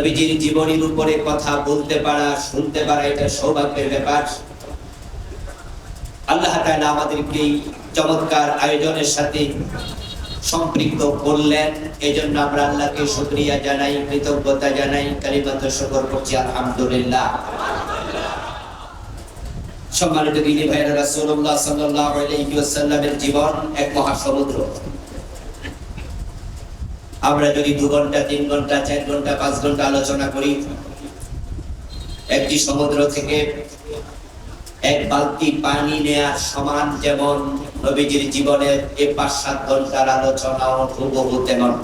নবীজির জীবনীর উপরে কথা বলতে পারা, শুনতে পারা, এটা সৌভাগ্যের ব্যাপার। আল্লাহ তাআলা আমাদেরকে চমৎকার আয়োজনের সাথে সম্পৃক্ত করলেন। এই জন্য আমরা আল্লাহকে শুকরিয়া জানাই, কৃতজ্ঞতা জানাই, কালিমাত শুকর করছি, আলহামদুলিল্লাহ। সম্মানিত দিনী ভাইরা রাসূলুল্লাহ সাল্লাল্লাহু আলাইহি ওয়াসাল্লামের জীবন এক মহাসমুদ্র। আমরা যদি দু ঘণ্টা, তিন ঘণ্টা, চার ঘণ্টা, পাঁচ ঘণ্টা আলোচনা করি, একটি সমুদ্র থেকে এক বালতি পানি নেয়ার সমান যেমন নবীজির জীবনের এ পাঁচ, সাত ঘণ্টার আলোচনা হুবহু তেমন।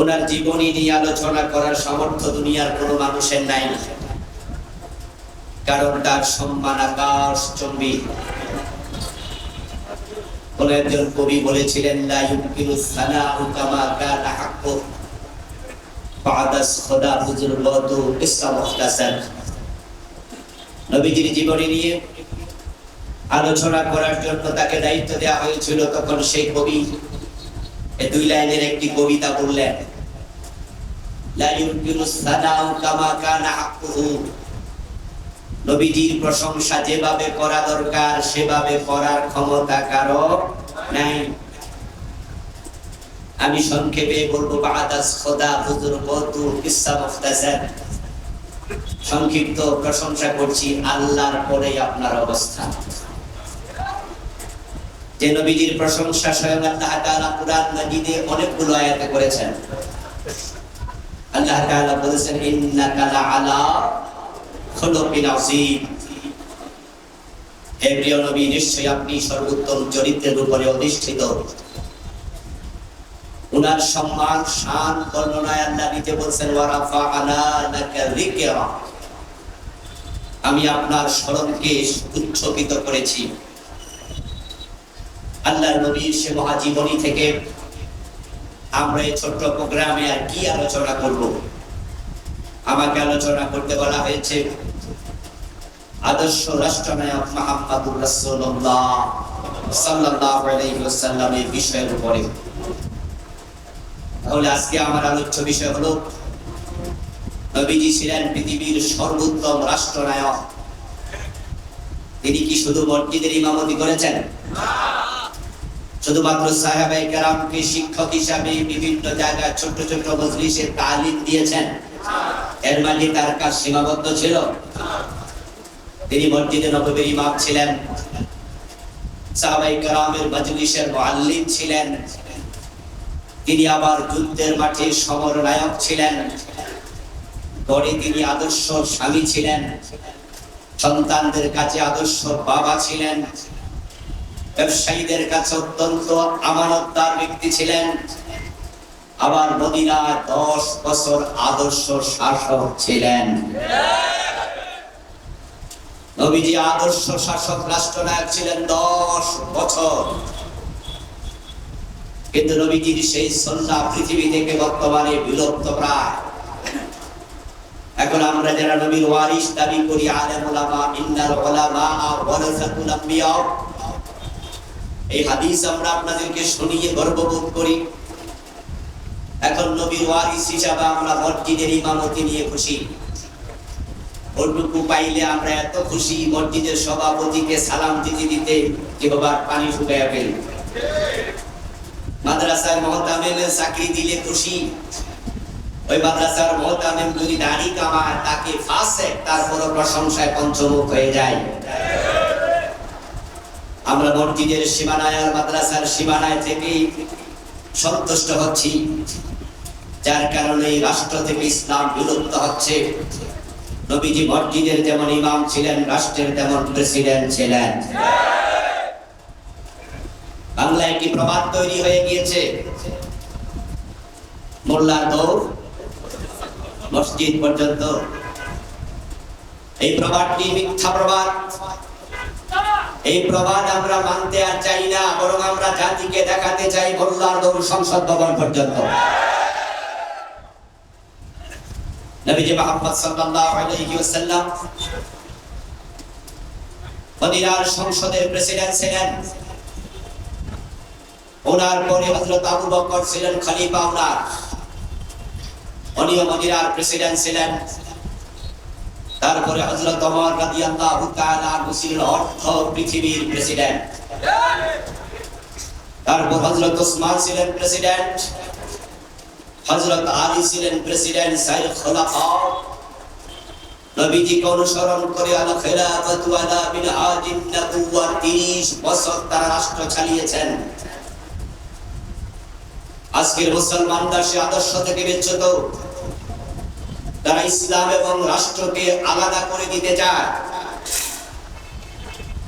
ওনার জীবনী নিয়ে আলোচনা করার সামর্থ্য দুনিয়ার কোনো মানুষের নাই, কারণ তার সম্মান আকাশ চম্বি। কোন একজন কবি বলেছিলেন আলোচনা করার জন্য তাকে দায়িত্ব দেওয়া হয়েছিল, তখন সেই কবি দুই লাইনের একটি কবিতা বললেন নবীজির প্রশংসা যেভাবে করা দরকার, সেভাবে করার ক্ষমতা কারও আমি সংক্ষেপে বলব খোদা হুজুর বদু কিসসা মুখতাসার সংক্ষিপ্ত প্রশংসা করছি, আল্লাহর পরে আপনার অবস্থা। যে নবীজির প্রশংসা স্বয়ং আল্লাহ তাআলা কুরআন মাজিদে অনেকগুলো আয়াতে করেছেন। আল্লাহ তাআলা বলেছেন, ইন্নাকা খুলুকিন আযীম। হে প্রিয় নবী, নিশ্চয়ই আপনি সর্বোত্তম চরিত্রের উপরে অধিষ্ঠিত। উনার সম্মান, শান, বর্ণনায় আল্লাহ বলছেন ওয়ারাফা আলা লাকা যিকরা। আমি আপনার স্মরণকে উচ্চকিত করেছি। আল্লাহর নবীর সে মহাজীবনী থেকে আমরা এই ছোট্ট প্রোগ্রামে আর কি আলোচনা করব? আমাকে আলোচনা করতে বলা হয়েছে আদর্শ রাষ্ট্রনায়ক মোহাম্মদুর রাসূলুল্লাহ সাল্লাল্লাহু আলাইহি ওয়াসাল্লামের বিষয়ের উপরে। তাহলে আজকে আমার আলোচ্য বিষয় হলো, নবীজি ছিলেন পৃথিবীর সর্বোত্তম রাষ্ট্রনায়ক। তিনি কি শুধু মসজিদের ইমামতি করেছেন? শুধুমাত্র সাহাবাই কেরামকে শিক্ষক হিসাবে বিভিন্ন জায়গায় ছোট ছোট মজলিসে তালিম দিয়েছেন। এর মানে তার কাজ সীমাবদ্ধ ছিল। তিনি মসজিদে নববীর ইমাম ছিলেন। সাহাবাই কেরামের মজলিসের মুআল্লিম ছিলেন। তিনি আবার যুদ্ধের মাঠে সমর নায়ক ছিলেন। গড়ে তিনি আদর্শ স্বামী ছিলেন। সন্তানদের কাছে আদর্শ বাবা ছিলেন। ব্যবসায়ীদের কাছে অত্যন্ত আমানতদার ব্যক্তি ছিলেন। আবার মদিনায় দশ বছর আদর্শ শাসক ছিলেন। নবীজি আদর্শ শাসক রাষ্ট্রনায়ক ছিলেন দশ বছর। কিন্তু নবীজির সেই সন্ধ্যা পৃথিবী থেকে বর্তমানে বিলুপ্ত প্রায়। এখন আমরা যারা নবীর ওয়ারিস দাবি করি, আলেম ওলামা ইন্নাল ওলামা এই হাদিস আমরা আপনাদেরকে শুনিয়ে গর্ববোধ করি। এখন নবীর ওয়ারিস হিসাবে আমরা মসজিদের ইমামতি নিয়ে খুশি। ওটুকু পাইলে আমরা এত খুশি, মসজিদের সভাপতিকে সালাম দিতে দিতে বাবার পানি শুকাইয়া মাদ্রাসার চাকরি দিলে খুশি। ওই মাদ্রাসার যদি দাড়ি কামায়, তাকে প্রশংসায় পঞ্চমুখ হয়ে যায়। আমরা মসজিদের সীমানায় আর মাদ্রাসার সীমানায় থেকেই সন্তুষ্ট হচ্ছি। যার কারণে রাষ্ট্র থেকে ইসলাম বিলুপ্ত হচ্ছে। নবীজি মসজিদের যেমন ইমাম ছিলেন, রাষ্ট্রের তেমন প্রেসিডেন্ট ছিলেন। বাংলায় একটি প্রবাদ তৈরি হয়ে গিয়েছে? মোল্লার দৌড়, মসজিদ পর্যন্ত। এই প্রবাদটি মিথ্যা প্রবাদ? এই প্রবাদ আমরা মানতে আর চাই না, বরং আমরা জাতিকে দেখাতে চাই মোল্লার দৌড় সংসদ ভবন পর্যন্ত। নবীজি মুহাম্মদ সাল্লাল্লাহু আলাইহি ওয়াসাল্লাম মদিনার সংসদের প্রেসিডেন্ট ছিলেন। ওনার পরে হযরত আবু বকর ছিলেন খলিফা ওনার। উনিও মদিনার প্রেসিডেন্ট ছিলেন। তারপরে হযরত ওমর রাদিয়াল্লাহু তাআলা অর্ধ পৃথিবীর প্রেসিডেন্ট। তারপর হযরত ওসমান ছিলেন প্রেসিডেন্ট। হযরত আলী ছিলেন প্রেসিডেন্ট সাইর খোলাফা। নবীজিকে অনুসরণ করে আল খেলাফত ওয়ালা মিনহাজিন নবুওয়া 30 বছর তারা রাষ্ট্র চালিয়েছেন। আজকের মুসলমানরা সে আদর্শ থেকে বিচ্যুত। তারা ইসলাম এবং রাষ্ট্রকে আলাদা করে দিতে চায়।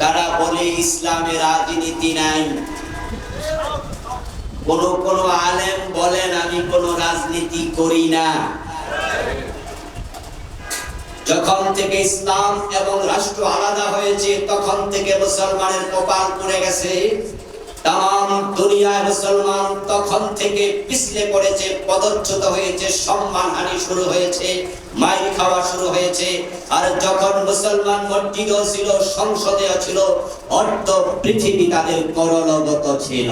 তারা বলে, ইসলামে রাজনীতি নাই। কোন কোন আলেম বলেন, আমি কোন রাজনীতি করি না। যখন থেকে ইসলাম এবং রাষ্ট্র আলাদা হয়েছে, তখন থেকে মুসলমানের কপাল পড়ে গেছে। তাম দুনিয়ায় মুসলমান তখন থেকে পিছলে পড়েছে, পদচ্যুত হয়েছে সম্মানহানি শুরু হয়েছে, মাইর খাওয়া শুরু হয়েছে। আর যখন মুসলমান মসজিদও ছিল সংসদেও ছিল, অর্ধ পৃথিবী তাদের করলগত ছিল।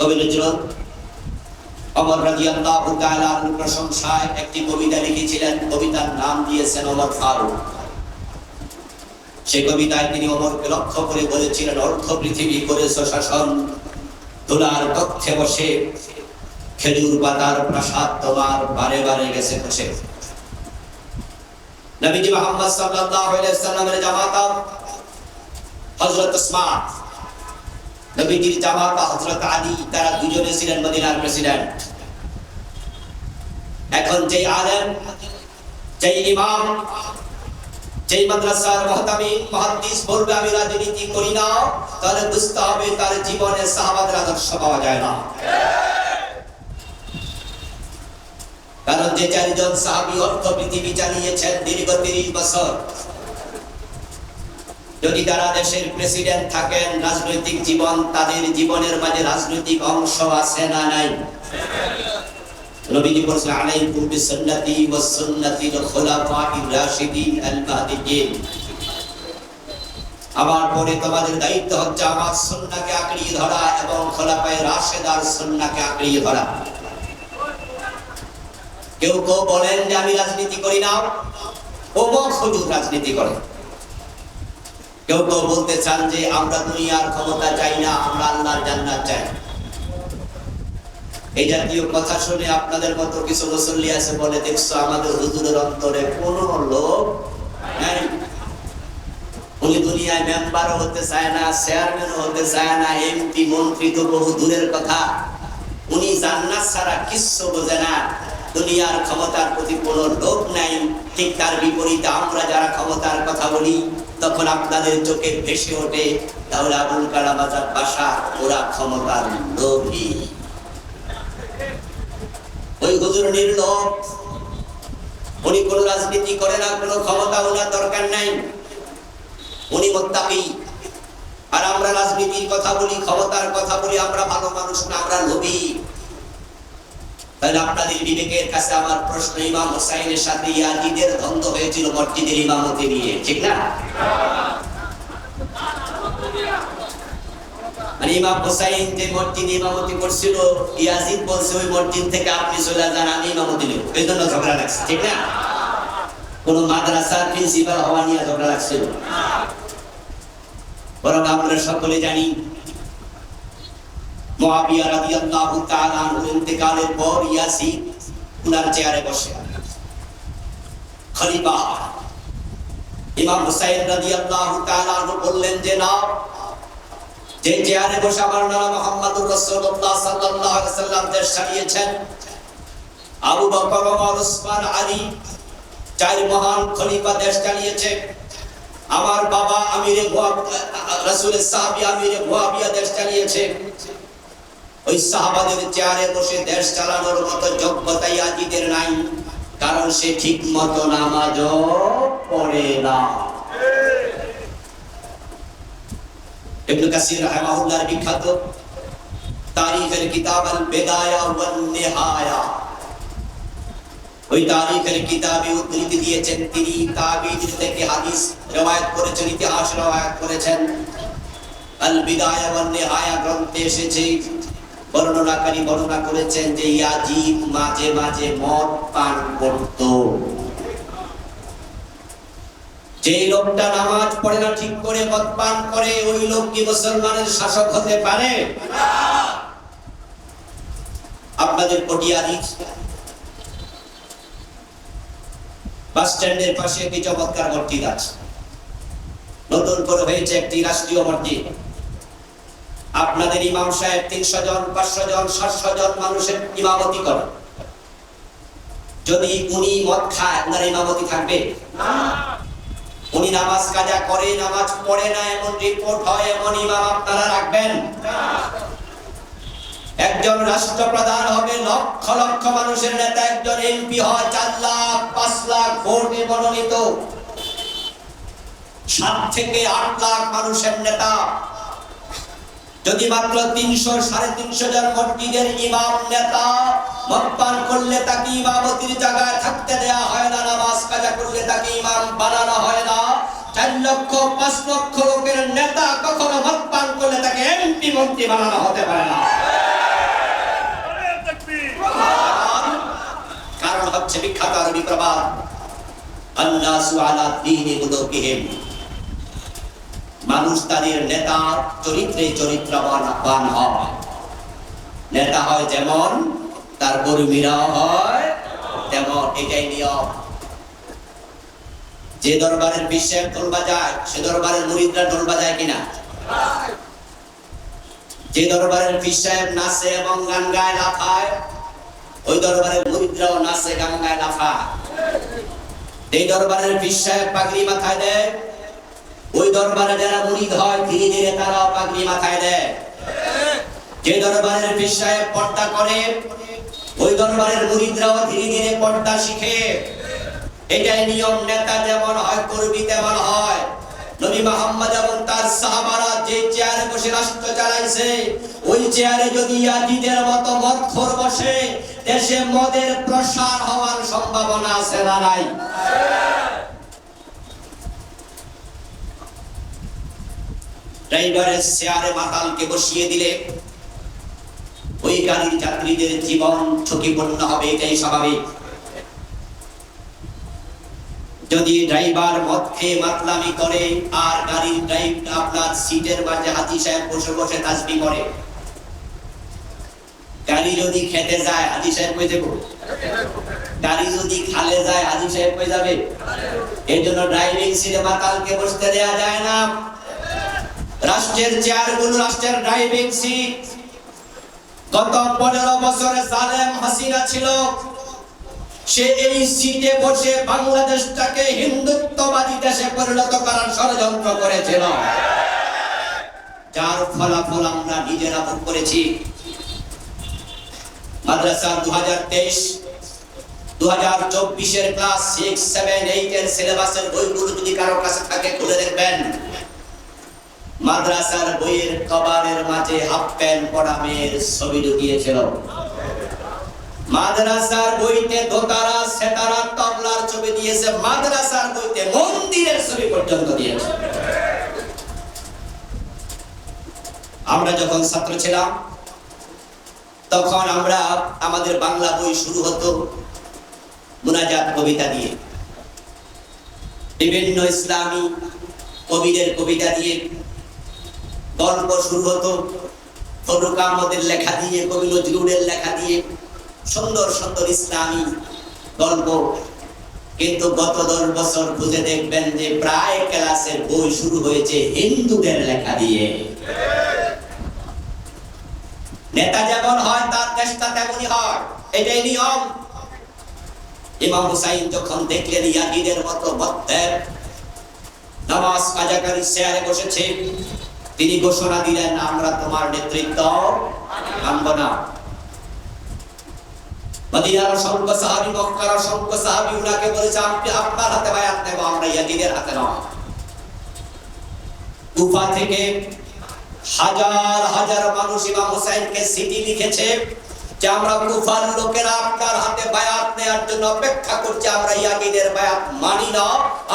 কবি নজরুল অমর রাদিয়াল্লাহু তাআলার প্রশংসায় একটি কবিতা লিখেছিলেন। কবিতার নাম দিয়েছেন ওমর ফারুক। সেই কবিতায় তিনি অমরকে লক্ষ্য করে বলেছিলেন, অর্ধ পৃথিবী করেছ শাসন তোলার কক্ষে বসে, খেজুর পাতার প্রাসাদ তোমার বারে বারে গেছে বসে। নবীজি মুহাম্মদ সাল্লাল্লাহু আলাইহি সাল্লামের জামাতা হযরত ওসমান নবীজির জামাতা হযরত আলী, তারা দুজনে ছিলেন মদিনার প্রেসিডেন্ট এখন যেই আলেম, যেই ইমাম, যেই মাদ্রাসার বলবে আমি রাজনীতি করি না, তাহলে বুঝতে হবে তার জীবনে সাহাবাদের আদর্শ পাওয়া যায় না। কারণ যে চারজন সাহাবি অর্থ পৃথিবী চালিয়েছেন দীর্ঘ তিরিশ বছর যদি তারা দেশের প্রেসিডেন্ট থাকেন, রাজনৈতিক জীবন তাদের জীবনের মাঝে রাজনৈতিক অংশ আছে না নাই? নবীজি বলেছেন, আলাইকুম বিসুন্নতি ওয়া সুন্নাতিল খুলাফাইর রাশিদিন আল মাহদিয়িন আমার পরে তোমাদের দায়িত্ব হচ্ছে আমার সুন্নাহকে আঁকড়িয়ে ধরা এবং খোলাফায়ে রাশেদার সুন্নাহকে আঁকড়িয়ে ধরা। কেউ কেউ বলেন যে আমি রাজনীতি করি না। অমুক হুজুর রাজনীতি করে। কেউ কেউ বলতে চান যে আমরা দুনিয়ার ক্ষমতা চাই না, আমরা আল্লাহর জান্নাত চাই। এই জাতীয় কথা শুনে আপনাদের মতো কিছু মুসল্লি আছে বলে দেখছ, আমাদের হুজুরের অন্তরে কোন লোক নাই। উনি দুনিয়ায় মেম্বারও হতে চায় না, চেয়ারম্যানও হতে চায় না, এমপি, মন্ত্রী তো বহু দূরের কথা। উনি জান্নাত ছাড়া কিচ্ছু বোঝে না। দুনিয়ার ক্ষমতার প্রতি কোনো লোক নাই। ঠিক তার বিপরীতে আমরা যারা ক্ষমতার কথা বলি, তখন আপনাদের চোখে ভেসে ওঠে তাহলে আবুল কালাম আজাদ বাসা ওরা ক্ষমতার লোভী। ওই হুজুর নির্লোভ, উনি কোন রাজনীতি করে না, কোনো ক্ষমতা ওনার দরকার নাই। উনি মোত্তাকি। আর আমরা রাজনীতির কথা বলি, ক্ষমতার কথা বলি, আমরা ভালো মানুষ না, আমরা লোভী। তাহলে আপনাদের বিবেকের কাছে আমার প্রশ্ন, ইমাম হোসাইনের সাথে দ্বন্দ্ব হয়েছিল মসজিদের ইমামতি নিয়ে, ঠিক না? মানে করছিল, ইয়াজিদ থেকে ইমামতি জন্য ঝগড়া লাগছে, ঠিক না? নিয়ে ঝগড়া লাগছিল। বরং আমরা সকলে জানি মুআবিয়া রাদিয়াল্লাহু তাআলা ইন্তেকালের পর উনার চেয়ারে বসে। খলিফা ইমাম হুসাইন রাদিয়াল্লাহু তাআলা বললেন, যে না যে চেয়ারে বসে আমার নাম মুহাম্মদুর রাসূলুল্লাহ সাল্লাল্লাহু আলাইহি সাল্লাম চালিয়েছেন আবু বকর ওমর ওসমান আলী চার মহান খলিফা দেশ চালিয়েছে। আমার বাবা আমিরে রাসূলের সাহাবী আমিরে দেশ চালিয়েছে। ওই সাহাবাদের চেয়ারে বসে দেশ চালানোর মতো যোগ্যতা ইয়াজিদের নাই। কারণ সে ঠিক মতো নামাজ পড়ে না। কাসির বিখ্যাত তারিখের কিতাব আল বিদায়া ওয়ান নিহায়া। ওই তারিখের কিতাবে উদ্ধৃতি দিয়েছেন তিনি তাবিঈন থেকে হাদিস রওয়ায়াত করেছেন, ইতিহাস করেছেন। আল বিদায়া ওয়ান নিহায়া গ্রন্থে এসেছে বর্ণনাকারী বর্ণনা করেছেন যে ইয়াজিদ মাঝে মাঝে মদ পান করত। যে লোকটা নামাজ পড়ে না, ঠিক করে মদ পান করে, ওই লোক কি মুসলমানের শাসক হতে পারে? আপনাদের পটিয়ারি বাস স্ট্যান্ডের পাশে একটি চমৎকার মসজিদ আছে। নতুন করে হয়েছে একটি রাষ্ট্রীয় মসজিদ। আপনাদের ইমাম সাহেব তিনশো জন, পাঁচশো জন, সাতশো জন মানুষের ইমামতি করে যদি উনি মদ খায়, ওনার ইমামতি থাকবে? উনি নামাজ কাজা করে, নামাজ পড়ে না, এমন রিপোর্ট হয়, এমন ইমাম আপনারা রাখবেন? একজন রাষ্ট্রপ্রধান হবে, লক্ষ লক্ষ মানুষের নেতা, একজন এমপি হয়, চার লাখ, পাঁচ লাখ ভোটে মনোনীত। সাত থেকে আট লাখ মানুষের নেতা। যদি মাত্র তিনশো, সাড়ে তিনশো জন মসজিদের ইমাম, নেতা মতপান করলে তাকে ইমামতির জায়গায় থাকতে দেয়া হয় না, নামাজ কাজা করলে তাকে ইমাম বানানো হয় না। চার লক্ষ, পাঁচ লক্ষ লোকের নেতা কখনো মতপান করলে তাকে এমপি মন্ত্রী বানানো হতে পারে না। কারণ- হচ্ছে বিখ্যাত আরবি প্রবাদ আন্নাসু আলা দীনি মুলুকিহিম মানুষ তাদের নেতা চরিত্রে চরিত্রবান বান হয়। নেতা হয় যেমন, তার কর্মীরা হয় তেমন এটাই নিয়ম। যে দরবারের বিশ্বের ঢোল বাজায়, সে দরবারের মুরিদরা ঢোল বাজায় কিনা? যে দরবারের সাহেব নাচে এবং গান গায় লাফায়, ওই দরবারের মুরিদরাও নাচে, গান গায় লাফায়। এই দরবারের সাহেব পাগড়ি মাথায় দেয় ওই দরবারে যারা মুরিদ হয় ধীরে ধীরে তারা পাগড়ি মাথায় দেয়। যে দরবারের সাহেব পর্দা করে, ওই দরবারের মুরিদরাও ধীরে ধীরে পর্দা শিখে। এটাই নিয়ম নেতা যেমন হয়, কর্মী তেমন হয়। নবী মোহাম্মদ এবং তার সাহাবারা যে চেয়ারে বসে রাষ্ট্র চালাইছে, ওই চেয়ারে যদি ইয়াজিদের মতো মদখোর বসে, দেশে মদের প্রসার হওয়ার সম্ভাবনা আছে না নাই? ড্রাইভারের চেয়ারে মাতালকে বসিয়ে দিলে ওই গাড়ির যাত্রীদের জীবন ঝুঁকিপূর্ণ হবে, এটাই স্বাভাবিক। যদি ড্রাইভার মদ খেয়ে মাতলামি করে, আর গাড়ির ড্রাইভ আপনার সিটের মাঝে হাতি সাহেব বসে বসে তাসবি করে, গাড়ি যদি খেতে যায় হাজি সাহেব কই দেবো গাড়ি যদি খালে যায় হাজি সাহেব কই যাবে? এই জন্য ড্রাইভিং সিটে মাতালকে বসতে দেয়া যায় না। রাষ্ট্রের চেয়ারগুলো রাষ্ট্রের ড্রাইভিং সিট গত পনেরো বছরে জালেম হাসিনা ছিল। সে এই সিটে বসে বাংলাদেশটাকে হিন্দুত্ববাদী দেশে পরিণত করার ষড়যন্ত্র করেছিল। যার ফলাফল আমরা নিজেরা ভোগ করেছি। মাদ্রাসা দু হাজার তেইশ দু হাজার চব্বিশের ক্লাস সিক্স সেভেন এইট এর সিলেবাসের বইগুলো যদি কারোর কাছে থাকে, খুলে দেখবেন। মাদ্রাসার বইয়ের কবারের মাঝে হাফ প্যান্ট পরা মেয়ের ছবি ঢুকিয়েছিল। মাদ্রাসার বইতে দোতারা, সেতারা, তবলার ছবি দিয়েছে। মাদ্রাসার বইতে মন্দিরের ছবি পর্যন্ত দিয়েছে। আমরা যখন ছাত্র ছিলাম, তখন আমরা আমাদের বাংলা বই শুরু হতো মুনাজাত কবিতা দিয়ে। বিভিন্ন ইসলামী কবিদের কবিতা দিয়ে গল্প শুরু হতো ফরুক আহমদের লেখা দিয়ে কবি নজরুলের লেখা দিয়ে সুন্দর সুন্দর ইসলামী গল্প। কিন্তু গত দশ বছর খুঁজে দেখবেন যে প্রায় ক্লাসের বই শুরু হয়েছে হিন্দুদের লেখা দিয়ে। নেতা যেমন হয়, তার দেশটা তেমনই হয়। এটাই নিয়ম। ইমাম হুসাইন যখন দেখলেন ইয়াহিদের মতো মধ্যের নামাজ কাজাকারী চেয়ারে বসেছে তিনি ঘোষণা দিলেন, আমরা তোমার নেতৃত্ব মানব না। মদিনার অসংখ্য সাহাবি মক্কার অসংখ্য সাহাবি উনাকে বলেছে, আপনি আপনার হাতে বায়াত নেব আমরা ইয়াজিদের হাতে নয়। কুফা থেকে হাজার হাজার মানুষ ইমাম হোসেনকে সিটি লিখেছে যে, আমরা কুফার লোকেরা আপনার হাতে বায়াত নেওয়ার জন্য অপেক্ষা করছি, আমরা ইয়াজিদের বায়াত মানি না।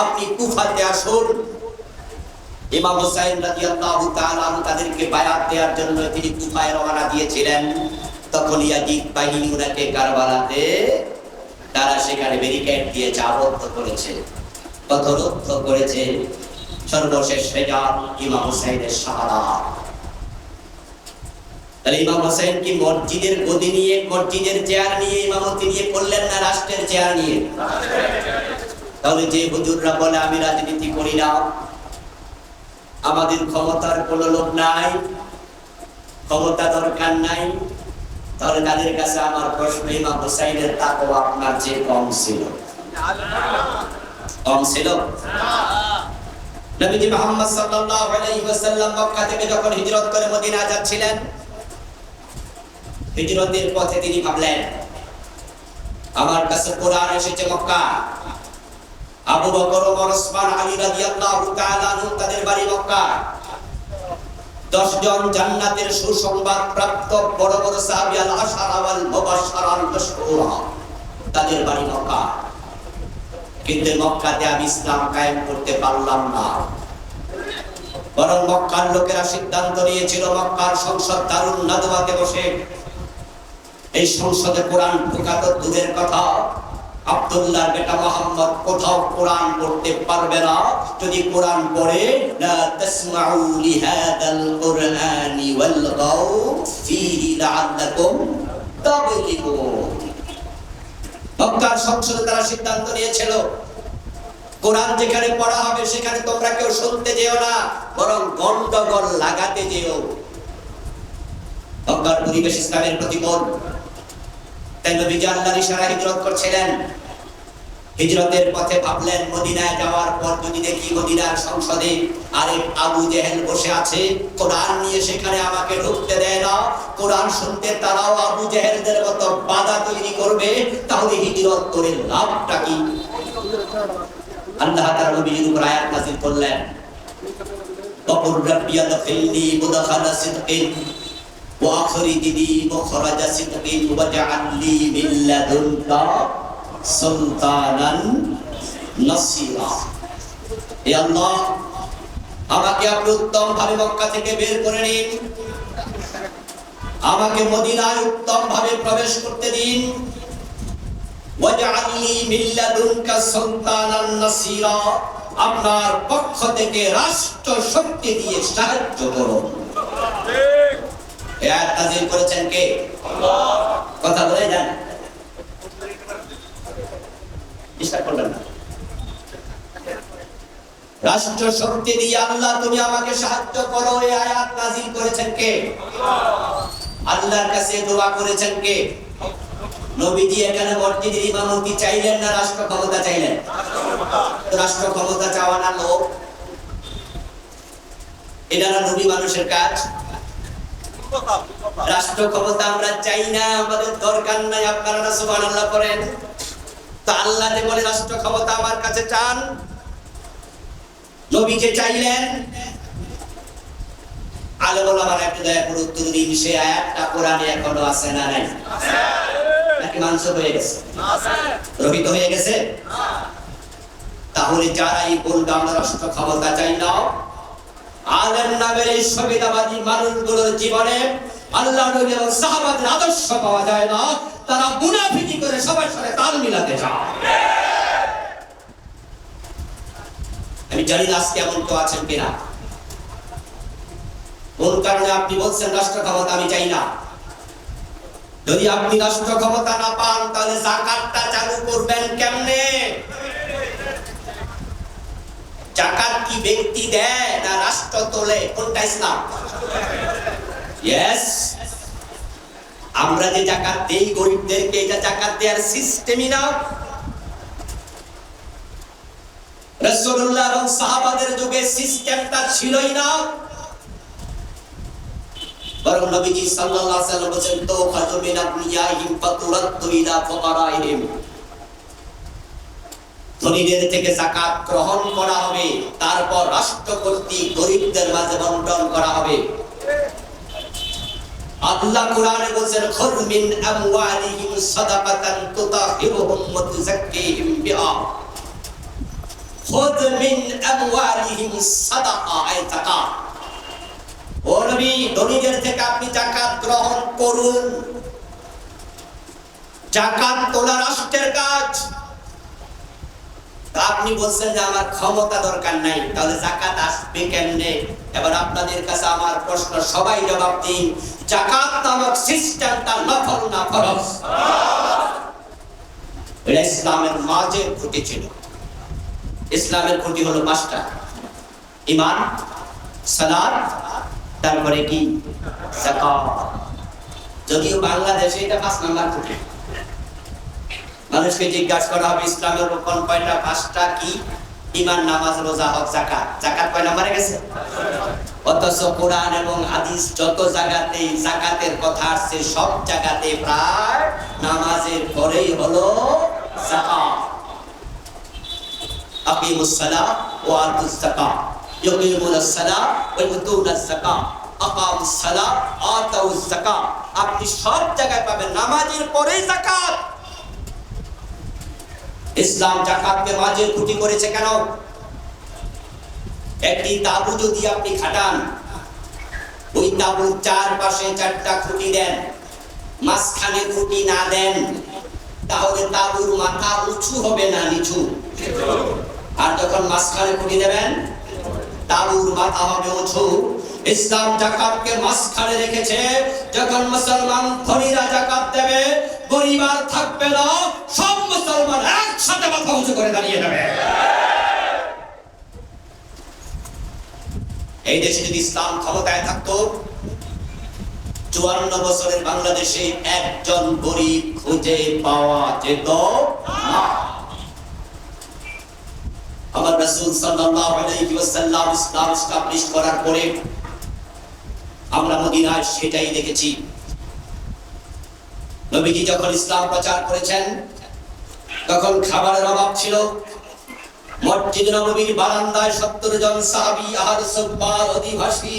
আপনি কুফাতে আসুন। ইমাম হুসাইন রাদিয়াল্লাহু তাআলা তাদেরকে বায়াত দেওয়ার জন্য তিনি কুফায় রওনা দিয়েছিলেন। তখন ইয়াজিদ বাহিনী উনাকে কারবালাতে, তারা সেখানে ব্যারিকেড দিয়ে আবদ্ধ করেছে, পথরুদ্ধ করেছে। সর্বশেষ রেজাল্ট ইমাম হুসাইনের শাহাদা। তাহলে ইমাম হোসেন কি মসজিদের গদি নিয়ে, মসজিদের চেয়ার নিয়ে ইমামতি নিয়ে করলেন না রাষ্ট্রের চেয়ার নিয়ে? তাহলে যে হুজুররা বলে, আমি রাজনীতি করি না। আমাদের ক্ষমতার কোনো লোক নাই, ক্ষমতা দরকার নাই। তাহলে তাদের কাছে আমার প্রশ্ন, ইমাম হুসাইনের তাকও আপনার চেয়ে কম ছিল। কম ছিল? নবীজি সাল্লাল্লাহু আলাইহি ওয়াসাল্লাম মক্কা থেকে যখন হিজরত করে মদিনা যাচ্ছিলেন, হিজরতের পথে তিনি ভাবলেন, আমার কাছে কোরআন এসেছে মক্কা। আবু বকর ওমর ওসমান আলী রাদিয়াল্লাহু তাআলা তাদের বাড়ি মক্কা। 10 জন জান্নাতের সুসংবাদ প্রাপ্ত বড় বড় সাহাবী আল আশারা ওয়াল মুবাশশারা মাশহুরা তাদের বাড়ি মক্কা। কিন্তু মক্কাতে আমি ইসলাম কায়েম করতে পারলাম না। বরং মক্কার লোকেরা সিদ্ধান্ত নিয়েছিল, মক্কার সংসদ দারুণ নাদওয়াতে বসে। এই সংসদে কোরআন ঢোকা তো দূরের কথা। আব্দুল্লাহর বেটা মোহাম্মদ কোথাও কোরআন পড়তে পারবে না। যদি কোরআন পড়ে, লা তাসমাউ লিহাদাল কুরআনি ফীহি লাআল্লাকুম মক্কার সংসদে তারা সিদ্ধান্ত নিয়েছিল, কোরআন যেখানে পড়া হবে সেখানে তোমরা কেউ শুনতে যেও না, বরং গন্ডগোল লাগাতে যেও। মক্কার পরিবেশ ইসলামের প্রতিকূল। তাই নবীজি আল্লাহর ইশারা হিজরত করছিলেন। হিজরতের পথে ভাবলেন মদিনায় যাওয়ার পর যদি দেখি মদিনার সংসদে আরেক আবু জেহেল বসে আছে কোরআন নিয়ে সেখানে আমাকে ঢুকতে দেয় না কোরআন শুনতে তারাও আবু জেহেলদের মতো বাধা তৈরি করবে তাহলে হিজরত করে লাভটা কি আল্লাহ তাআলা নবীর উপর আয়াত নাযিল করলেন وقل ربي ادخلني مدخل صدق واخرجني مخرج صدق واجعل لي من لدنك সুলতানান নাসিরা। আমাকে আপনি উত্তম ভাবে মক্কা থেকে বের করে নিন। আমাকে মদিনায় উত্তম ভাবে প্রবেশ করতে দিন। আপনার পক্ষ থেকে রাষ্ট্র শক্তি দিয়ে সাহায্য করুন। করেছেন কথা বলে যান। ডিস্টার্ব করবেন না। রাষ্ট্র শক্তি দিয়ে আল্লাহ, তুমি আমাকে সাহায্য করো, এই আয়াত নাযিল করেছেন কে? আল্লাহর কাছে দোয়া করেছেন কে? মসজিদের ইমামতি চাইলেন না, রাষ্ট্র ক্ষমতা চাইলেন? রাষ্ট্র ক্ষমতা চাওয়া না লোক। এটা নবী মানুষের কাজ। রাষ্ট্র ক্ষমতা আমরা চাই না, আমাদের দরকার নাই, আপনারা করেন। তো আল্লাহ বলে, রাষ্ট্র ক্ষমতা আমার কাছে চান। নবী যে চাইলেন? তাহলে যারাই বলবে, আমরা রাষ্ট্র ক্ষমতা চাই না। আলেম নামের এই সুবিধাবাদী মানুষগুলোর জীবনে আল্লাহ নবী সাহাবাদের আদর্শ পাওয়া যায় না। তারা মুনাফিকি করে সবার সাথে তাল মিলাতে চায়। আমি জানি না আজকে এমন তো আছেন কিনা। কোন কারণে আপনি বলছেন রাষ্ট্র ক্ষমতা আমি চাই না? যদি আপনি রাষ্ট্র ক্ষমতা না পান, তাহলে জাকাতটা চালু করবেন কেমনে? জাকাত কি ব্যক্তি দেয় না রাষ্ট্র তোলে? কোনটা ইসলাম? ইয়েস আমরা যে জাকাত দেই গরিবদেরকে, এটা জাকাত দেওয়ার সিস্টেমই না। এবং সাহাবাদের যুগে সিস্টেমটা ছিলই না। বরং নবীজি সাল্লাল্লাহু আলাইহি ওয়াসাল্লাম তো ইলা ফুকারাইহিম। ধনীদের থেকে যাকাত গ্রহণ করা হবে, তারপর রাষ্ট্র কর্তৃক গরিবদের মাঝে বন্টন করা হবে। আল্লাহ কোরআনে বলেন খুর মিন আমওয়ালিহিম সাদাকাতান তুতাহিরুহুম ওয়া তুযাক্কিহিম বিহা খুদ মিন আমওয়ালিহিম সাদাকা, আই যাকাত ও নবী ধনীদের থেকে আপনি যাকাত গ্রহণ করুন। যাকাত তোলা রাষ্ট্রের কাজ। আপনি বলছেন যে আমার ক্ষমতা দরকার নাই, তাহলে জাকাত আসবে কেমনে? এবার আপনাদের কাছে আমার প্রশ্ন, সবাই জবাব দিন। জাকাত নামক সিস্টেমটা নফল না ফরজ? এটা ইসলামের মাঝে খুঁটি ছিল ইসলামের খুঁটি হলো পাঁচটা। ইমান সালাত তারপরে কি? জাকাত যদিও বাংলাদেশে এটা পাঁচ নাম্বার খুঁটি। মানুষকে জিজ্ঞাসা করা হবে, ইসলামের রোপণ কয়টা পাঁচটা কি? ইমান নামাজ, রোজা, হক জাকাত জাকাত কয় নাম্বারে গেছে? অথচ কোরআন এবং হাদিস যত জায়গাতে জাকাতের কথা আসছে, সব জায়গাতে প্রায় নামাজের পরেই হলো জাকাত আকিমুস ওয়া আতুস আপনি সব জায়গায় পাবেন নামাজের পরেই যাকাত। ইসলাম জাকাতকে মাঝে খুঁটি করেছে কেন? একটি তাবু যদি আপনি খাটান, ওই তাবুর চারপাশে চারটা খুঁটি দেন, মাঝখানে খুঁটি না দেন, তাহলে তাবুর মাথা উঁচু হবে না নিচু? আর যখন মাঝখানে খুঁটি দেবেন, তাবুর মাথা হবে উঁচু। ইসলাম জাকাতকে মাঝখানে রেখেছে। যখন মুসলমান ধনীরা জাকাত দেবে গরিব আর থাকবে না, সব মুসলমান একসাথে মাথা উঁচু করে দাঁড়িয়ে যাবে। এই দেশে যদি ইসলাম ক্ষমতায় থাকতো, চুয়ান্ন বছরের বাংলাদেশে একজন গরিব খুঁজে পাওয়া যেত আমার রাসূল সাল্লাল্লাহু আলাইহি ওয়াসাল্লাম ইসলাম এস্টাবলিশ করার পরে আমরা মদিনায় সেটাই দেখেছি। নবীজি যখন ইসলাম প্রচার করেছেন, তখন খাবারের অভাব ছিল। মসজিদ নববীর বারান্দায় সত্তর জন সাহাবী আহার সুব্বার অধিবাসী,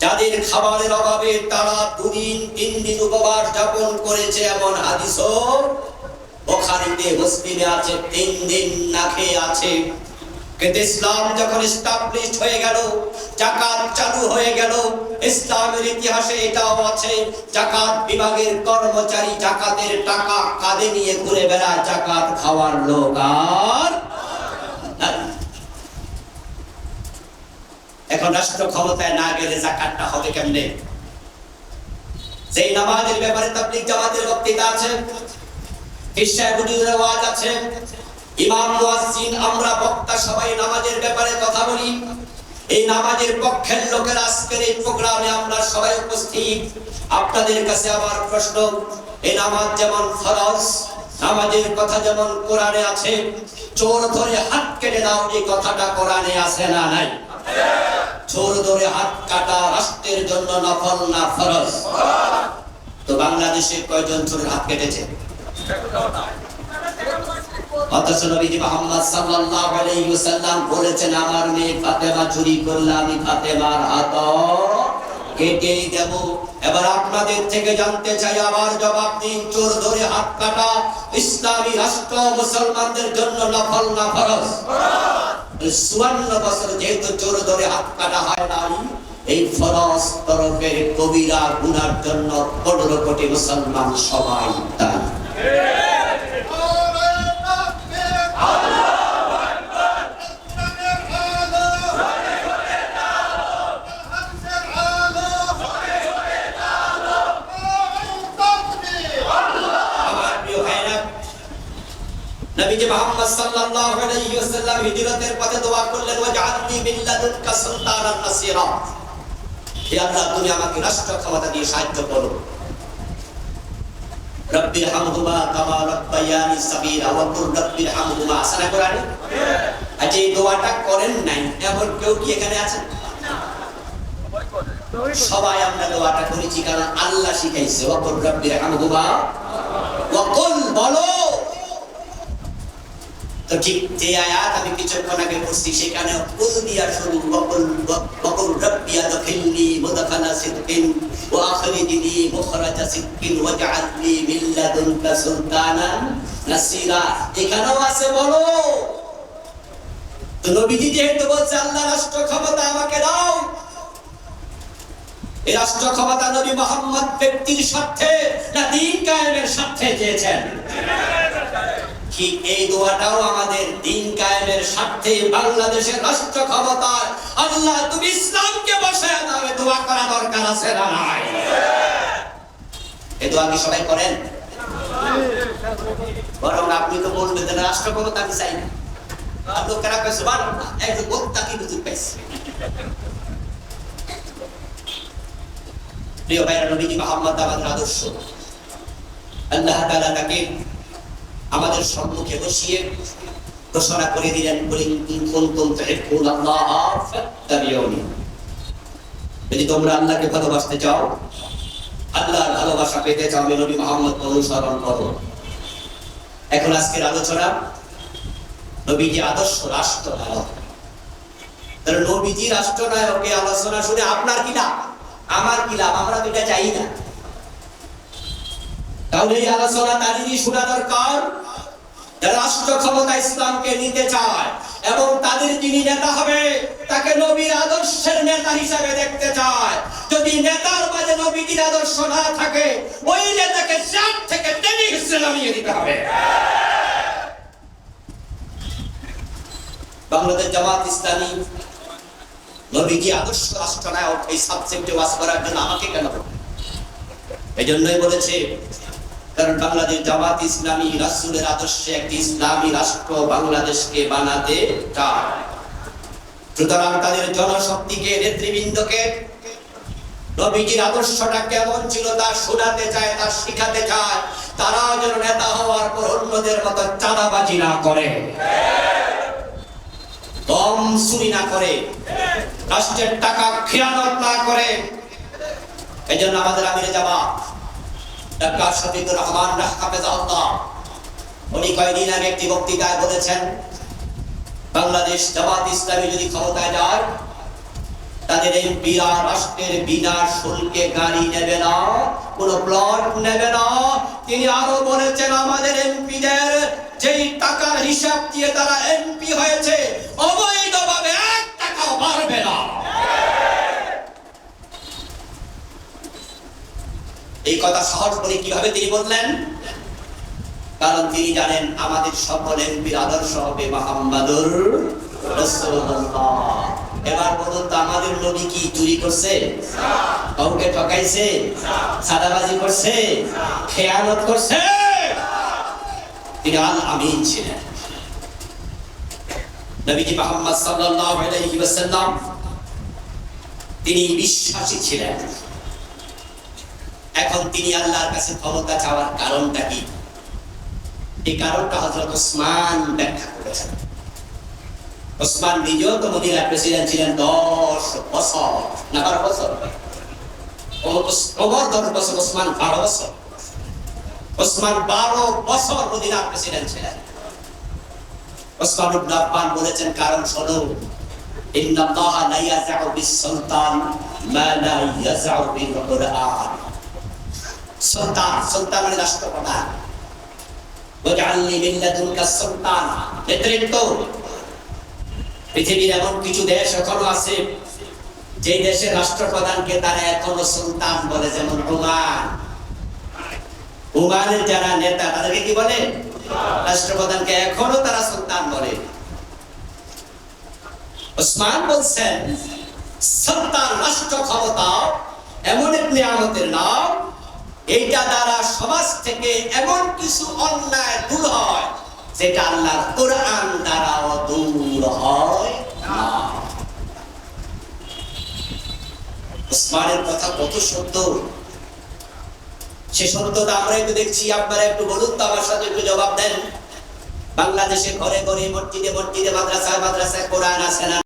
যাদের খাবারের অভাবে তারা দুদিন, তিন দিন উপবাস যাপন করেছে এমন হাদিসও বোখারিতে, মুসলিমে আছে, তিন দিন না খেয়ে আছে। কিন্তু ইসলাম যখন এস্টাবলিশড হয়ে গেল জাকাত চালু হয়ে গেল, ইসলামের ইতিহাসে এটাও আছে জাকাত বিভাগের কর্মচারী জাকাতের টাকা কাঁধে নিয়ে ঘুরে বেড়ায় জাকাত খাওয়ার লোক আর এখন রাষ্ট্র ক্ষমতায় না গেলে জাকাতটা হবে কেমনে? যেই নামাজের ব্যাপারে তাবলিগ জামাতের বক্তৃতা আছে ওয়াজ আছে ইমাম, মুয়াজ্জিন, আমরা বক্তা সবাই নামাজের ব্যাপারে কথা বলি। এই নামাজের পক্ষের লোকের আজকের এই প্রোগ্রামে আমরা সবাই উপস্থিত। আপনাদের কাছে আমার প্রশ্ন, এই নামাজ যেমন ফরজ, নামাজের কথা যেমন কোরআনে আছে, চোর ধরে হাত কেটে দাও এই কথাটা কোরআনে আছে না নাই? চোর ধরে হাত কাটা রাষ্ট্রের জন্য নফল না ফরজ? তো বাংলাদেশে কয়জন চোরের হাত কেটেছে? অথচ মুহাম্মদ সাল্লাল্লাহু আলাইহি ওয়াসাল্লাম বলেছেন, আমার মেয়ে ফাতেমা চুরি করলে আমি ফাতেমার হাত কেটেই দেব। এবার আপনাদের থেকে জানতে চাই আবার জবাব দিন, চোর ধরে হাত কাটা ইসলামী রাষ্ট্র মুসলমানদের জন্য নফল না ফরজ? বছর যেহেতু চোর ধরে হাত কাটা হয় নাই, এই ফরজ তরফের কবিরা গুনার জন্য পনেরো কোটি মুসলমান সবাই নবীজি সাল্লাল্লাহু আলাইহি ওয়াসাল্লাম হিজরতের পথে দোয়া করলেন সুলতানান হে আল্লাহ, তুমি আমাকে রাষ্ট্র ক্ষমতা দিয়ে সাহায্য করো। রব্বির হামহুমা কামা রাব্বায়ানি ওয়া কুর রব্বির হামহুমা। এই দোয়াটা করেন নাই, এমন কেউ কি এখানে আছেন সবাই আমরা দোয়াটা করেছি কারণ আল্লাহ শিখাইছে, ওয়া কুর রব্বির হামহুমা। ওয়া কুল, বলো। তো ঠিক যে আয়াত আমি কিছুক্ষণ আগে পড়ছি, সেখানে কুল দিয়া শুরু, বকুল বকুল রব্বিয়া দখিলনি মুদখালা সিদকিন ওয়া আখরিজনি মুখরাজা সিদকিন ওয়াজআলনি মিন লাদুনকা নাসিরা। এখানেও আছে, বলো। তো নবীজি যেহেতু বলছে, আল্লাহ রাষ্ট্র ক্ষমতা আমাকে দাও। এই রাষ্ট্র ক্ষমতা নবী মোহাম্মদ ব্যক্তির স্বার্থে না দিন কায়েমের স্বার্থে চেয়েছেন? ঠিক এই দোয়াটাও আমাদের দিন কায়েমের স্বার্থে বাংলাদেশের রাষ্ট্র ক্ষমতায়? আল্লাহ, তুমি ইসলামকে বসে দাও দোয়া করা দরকার আছে না নাই? এ দোয়া কি সবাই করেন? বরং আপনি তো বলবেন যে রাষ্ট্র ক্ষমতা আমি চাই না। লোকেরা কয়েছে বার একজন বক্তা কি বুঝতে পাইছে? প্রিয় ভাইরা নবীজি মোহাম্মদ আমাদের আদর্শ। আল্লাহ তাআলা তাকে আমাদের সম্মুখে বসিয়ে ঘোষণা করে দিলেন ইন কুনতুম তুহিব্বুনাল্লাহ ফাত্তাবিউনি। যদি তোমরা আল্লাহকে ভালোবাসতে চাও, আল্লাহর ভালোবাসা পেতে চাও নবী মোহাম্মদ, অনুসরণ করো। এখন আজকের আলোচনা নবীজি আদর্শ রাষ্ট্রনায়ক তাহলে নবীজি রাষ্ট্রনায়কের আলোচনা শুনে আপনার কি লাভ? আমার কি লাভ? আমরা এটা চাই না। তাহলে এই আলোচনা তাদেরই শোনা দরকার? রাষ্ট্র ক্ষমতা ইসলামকে নিতে চায় এবং তাদের যিনি নেতা হবে, তাকে নবীর আদর্শের নেতা হিসাবে দেখতে চায়। যদি নেতার মাঝে নবীর আদর্শ না থাকে, ওই নেতাকে চাপ থেকে টেনে হিসেবে নামিয়ে দিতে হবে। বাংলাদেশ জামাত ইসলামী নবীজি আদর্শ রাষ্ট্রনায়ক এই সাবজেক্টে ওয়াজ করার জন্য আমাকে কেন এই জন্যই বলেছে কারণ বাংলাদেশ জামাত ইসলামী রাসূলের আদর্শে একটি ইসলামী রাষ্ট্র বাংলাদেশকে বানাতে চায়। সুতরাং তাদের জনশক্তিকে, নেতৃবৃন্দকে নবীজির আদর্শটা কেমন ছিল তা শোনাতে চায়, তা শিখাতে চায়। তারা যেন নেতা হওয়ার পর অন্যদের মতো চাঁদাবাজি না করে। চুরি না করে। রাষ্ট্রের টাকা খেয়ানত না করে। এই জন্য আমাদের আমিরে যাবা ডাক্তার শফিকুর রহমান হাফেজাল্লাহ উনি কয়েকদিন আগে একটি বক্তৃতায় বলেছেন, বাংলাদেশ জামাত ইসলামী যদি ক্ষমতায় যায়, তাদের এই বিরা রাষ্ট্রের বিনা শুল্কে গাড়ি নেবে না, কোনো প্লট নেবে না। তিনি আরও বলেছেন, আমাদের এমপিদের যেই টাকার হিসাব দিয়ে তারা এমপি হয়েছে, অবৈধভাবে এক টাকাও পারবে না। এই কথা সহজ করে কীভাবে তিনি বললেন? কারণ তিনি জানেন আমাদের সকল এমপির আদর্শ হবে মোহাম্মদুর এবার বলুন তো, আমাদের নবী কি চুরি করছে? কাউকে ঠকাইছে? সাদাবাজি করছে? খেয়ানত করছে? তিনি আল আমিন ছিলেন। নবীজি মোহাম্মদ সাল্লাল্লাহু আলাইহি ওয়াসাল্লাম, তিনি বিশ্বাসী ছিলেন। এখন তিনি আল্লাহর কাছে ক্ষমতা চাওয়ার কারণটা কি? এই কারণটা হযরত ওসমান ব্যাখ্যা করেছেন। ওসমান নিজেও তো মদিনার প্রেসিডেন্ট ছিলেন দশ বছর, না বারো বছর? ওমর দশ বছর, ওসমান বারো বছর। ওসমান বারো বছর মদিনার প্রেসিডেন্ট ছিলেন। ওসমান বলেছেন, কারণ শোনো, ইন্নাল্লাহ লা ইয়াযউ বিস-সুলতান মা লা ইয়াযউ বিল-কুরআন সুলতান সুলতান মানে রাষ্ট্রপ্রধান ওয়াজআলনি মিন সুলতান। নেতৃত্ব। পৃথিবীর এমন কিছু দেশ এখনও আছে, যে দেশের রাষ্ট্রপ্রধানকে তারা এখনও সুলতান বলে, যেমন ওমান। ওমানের যারা নেতা, তাদেরকে কি বলে? রাষ্ট্রপ্রধানকে এখনও তারা সুলতান বলে। ওসমান বলছেন, সুলতান রাষ্ট্র ক্ষমতা এমন এক নিয়ামতের নাম এইটা দ্বারা সমাজ থেকে এমন কিছু অন্যায় দূর হয়, যেটা আল্লাহর কোরআন দ্বারাও দূর হয় না। ওসমানের কথা কত সত্য। সে সত্যতা আমরা একটু দেখছি, আপনারা একটু বলুন তো আমার সাথে একটু জবাব দেন। বাংলাদেশে ঘরে ঘরে মসজিদে মসজিদে মাদ্রাসায় মাদ্রাসায় কোরআন আছে না